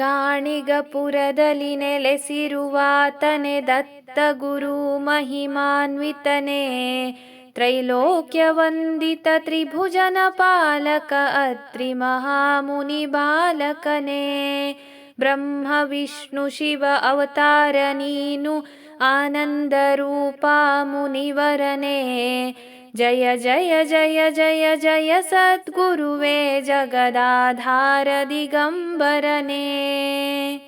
ಗಾಣಿಗಪುರದಲ್ಲಿ ನೆಲೆಸಿರುವಾತನೆ ದತ್ತ ಗುರು ಮಹಿಮಾನ್ವಿತನೇ ತ್ರೈಲೋಕ್ಯ ವಂದಿತ ತ್ರಿಭುಜನ ಪಾಲಕ ಅತ್ರಿ ಮಹಾಮುನಿ ಬಾಲಕನೇ ಬ್ರಹ್ಮ ವಿಷ್ಣು ಶಿವ ಅವತಾರ ನೀನು ಆನಂದ ರೂಪ ಮುನಿವರನೇ जय जय जय जय जय सद्गुरुवे जगदाधार दिगम्बरने।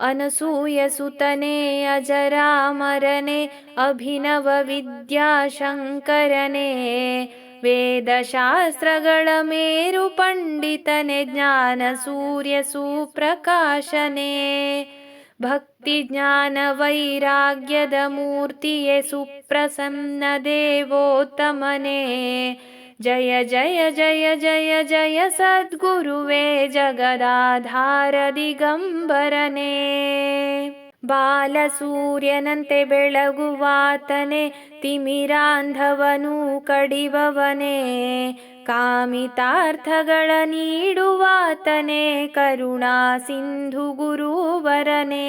अनसूयसुतने अजरामरने अभिनवविद्याशङ्करने वेदशास्त्रगणमेरुपण्डितने ज्ञानसूर्यसुप्रकाशने। ವೇದಶಾಸ್ತ್ರಗಳ ಮೇರು ಪಂಡಿತನೆ ಜ್ಞಾನ ಸೂರ್ಯ ಸುಪ್ರಕಾಶನೇ ಭಕ್ತಿ ಜ್ಞಾನ ವೈರಾಗ್ಯದ ಮೂರ್ತಿಯೇ ಸುಪ್ರಸನ್ನ ದೇವೋತ್ತಮನೇ ಜಯ ಜಯ ಜಯ ಜಯ ಜಯ ಸದ್ಗುರುವೇ ಜಗದಾಧಾರ ದಿಗಂಬರನೇ ಬಾಲಸೂರ್ಯನಂತೆ ಬೆಳಗುವಾತನೆ ತಿಮಿರಾಂಧವನು ಕಡಿವವನೇ ಕಾಮಿತಾರ್ಥಗಳ ನೀಡುವಾತನೇ ಕರುಣಾ ಸಿಂಧು ಗುರುವರನೇ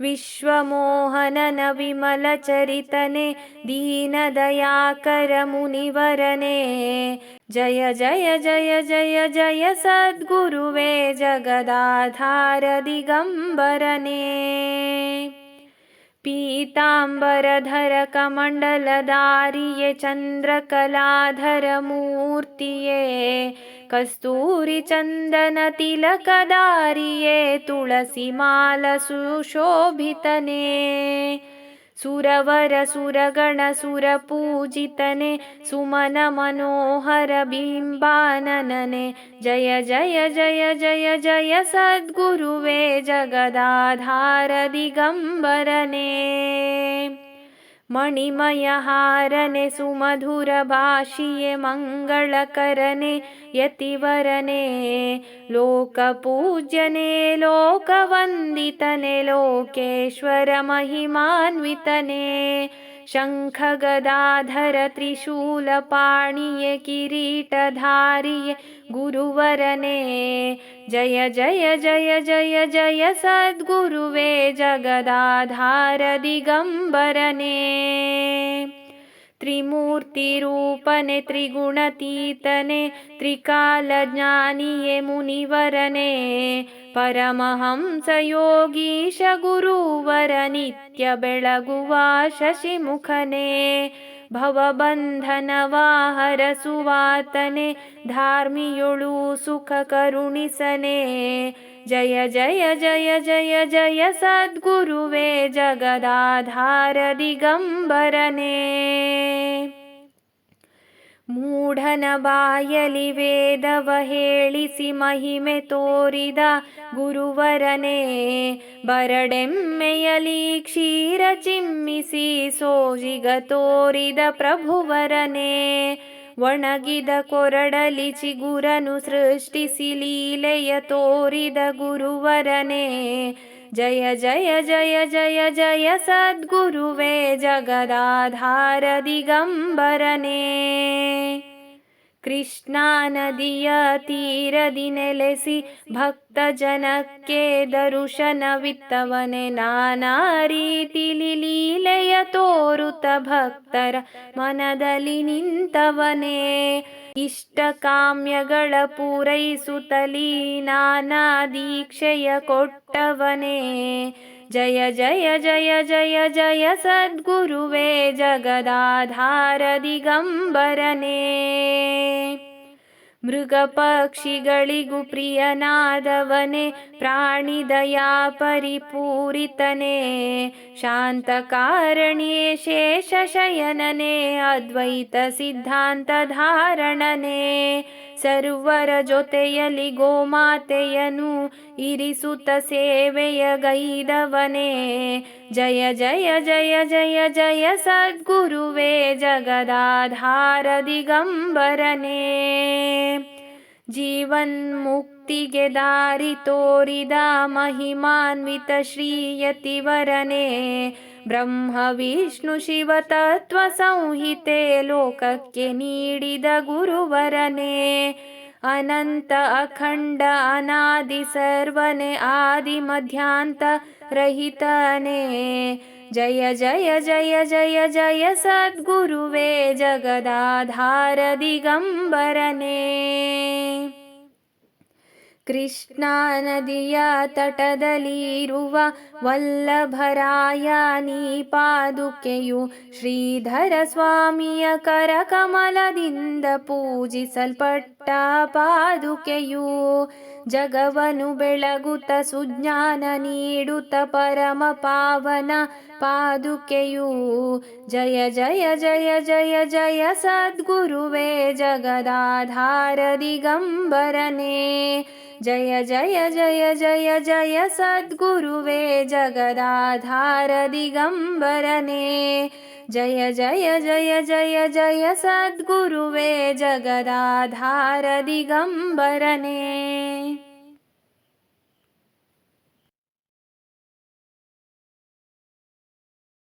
ವಿಶ್ವಮೋಹನನ ವಿಮಲ ಚರಿತನೆ ದೀನದಯಾಕರ ಮುನಿವರನೇ ಜಯ ಜಯ ಜಯ ಜಯ ಜಯ ಸದ್ಗುರುವೇ ಜಗದಾಧಾರ ದಿಗಂಬರನೇ पीताम्बरधरकमण्डलदारिये चन्द्रकलाधरमूर्तिये कस्तूरिचन्दनतिलकदारिये तुलसीमालसुशोभितने सुरवरसुरगणसुरपूजितने सुमन बिम्बाननने। जय जय जय जय जय सद्गुरुवे जगदाधार दिगम्बरने। मणिमयहारने सुमधुरभाषिये मङ्गलकरणे यतिवरने लोकपूजने लोकवन्दितने लोकेश्वरमहिमान्वितने। शङ्खगदाधर त्रिशूलपाणिय किरीटधारिय गुरुवरने जय जय जय जय जय सद्गुरुवे जगदाधार दिगम्बरने। त्रिमूर्तिरूपने त्रिगुणतीतने त्रिकालज्ञानिये मुनिवरने परमहंसयोगीश गुरुवर नित्य बेळगुवा शशिमुखने भवबन्धनवाहरसुवातने धार्मियोळु सुख करुणिसने जय जय जय जय जय सद्गुरुवे जगदाधार दिगम्बरने ಮೂಢನ ಬಾಯಲಿ ವೇದವ ಹೇಳಿಸಿ ಮಹಿಮೆ ತೋರಿದ ಗುರುವರನೇ ಬರಡೆಮ್ಮೆಯಲಿ ಕ್ಷೀರ ಚಿಮ್ಮಿಸಿ ಸೋಜಿಗ ತೋರಿದ ಪ್ರಭುವರನೇ ಒಣಗಿದ ಕೊರಡಲಿ ಚಿಗುರನು ಸೃಷ್ಟಿಸಿ ಲೀಲೆಯ ತೋರಿದ ಗುರುವರನೇ ಜಯ ಜಯ ಜಯ ಜಯ ಜಯ ಸದ್ಗುರುವೇ ಜಗದಾಧಾರ ದಿಗಂಬರನೇ ಕೃಷ್ಣಾ ನದಿಯ ತೀರದಿ ನೆಲೆಸಿ ಭಕ್ತ ಜನಕ್ಕೆ ದರುಶನವಿತ್ತವನೆ ನಾನಾ ರೀತಿಲಿ ಲೀಲೆಯ ತೋರುತ ಭಕ್ತರ ಮನದಲ್ಲಿ ನಿಂತವನೇ. ಇಷ್ಟ ಕಾಮ್ಯಗಳ ಪೂರೈಸುತ್ತಲೀ ನಾನಾ ದೀಕ್ಷೆಯ ಕೊಟ್ಟವನೇ. ಜಯ ಜಯ ಜಯ ಜಯ ಜಯ ಸದ್ಗುರುವೇ ಜಗದಾಧಾರ ದಿಗಂಬರನೇ ಮೃಗ ಪಕ್ಷಿಗಳಿಗೂ ಪ್ರಿಯನಾದವನೇ ಪ್ರಾಣಿದಯಾ ಪರಿಪೂರಿತನೇ ಶಾಂತ ಕಾರಣಿಯೇ ಶೇಷ ಶಯನನೇ ಅದ್ವೈತ ಸಿದ್ಧಾಂತ ಧಾರಣನೇ ಸರ್ವರ ಜೊತೆಯಲ್ಲಿ ಗೋಮಾತೆಯನು ಇರಿಸುತ್ತ ಸೇವೆಯ ಗೈದವನೇ ಜಯ ಜಯ ಜಯ ಜಯ ಜಯ ಸದ್ಗುರುವೇ ಜಗದಾಧಾರ ದಿಗಂಬರನೇ ಜೀವನ್ಮುಕ್ತಿಗೆ ದಾರಿ ತೋರಿದ ಮಹಿಮಾನ್ವಿತ ಶ್ರೀಯತಿವರನೇ ಬ್ರಹ್ಮವಿಷ್ಣು ಶಿವತತ್ವ ಸಂಹಿತೆ ಲೋಕಕ್ಕೆ ನೀಡಿದ ಗುರುವರನೇ ಅನಂತ ಅಖಂಡ ಅನಾದಿ ಸರ್ವನೆ ಆದಿ ಮಧ್ಯಾಂತ ರಹಿತನೇ ಜಯ ಜಯ ಜಯ ಜಯ ಜಯ ಸದ್ಗುರುವೇ ಜಗದಾಧಾರ ದಿಗಂಬರನೇ ಕೃಷ್ಣಾ ನದಿಯ ತಟದಲ್ಲಿರುವ ನೀ ಪಾದುಕೆಯು ಶ್ರೀಧರ ಸ್ವಾಮಿಯ ಕರಕಮಲದಿಂದ ಪೂಜಿಸಲ್ಪಟ್ಟ ಪಾದುಕೆಯು ಜಗವನು ಬೆಳಗುತ್ತ ಸುಜ್ಞಾನ ನೀಡುತ್ತ ಪರಮ ಪಾವನ ಪಾದುಕೆಯು ಜಯ ಜಯ ಜಯ ಜಯ ಜಯ ಸದ್ಗುರುವೇ ಜಗದಾಧಾರ ದಿಗಂಬರನೇ जय जय जय जय जय सद्गुरुवे जगदाधार दिगम्बरने जय जय जय जय जय सद्गुरुवे जगदाधार दिगम्बरने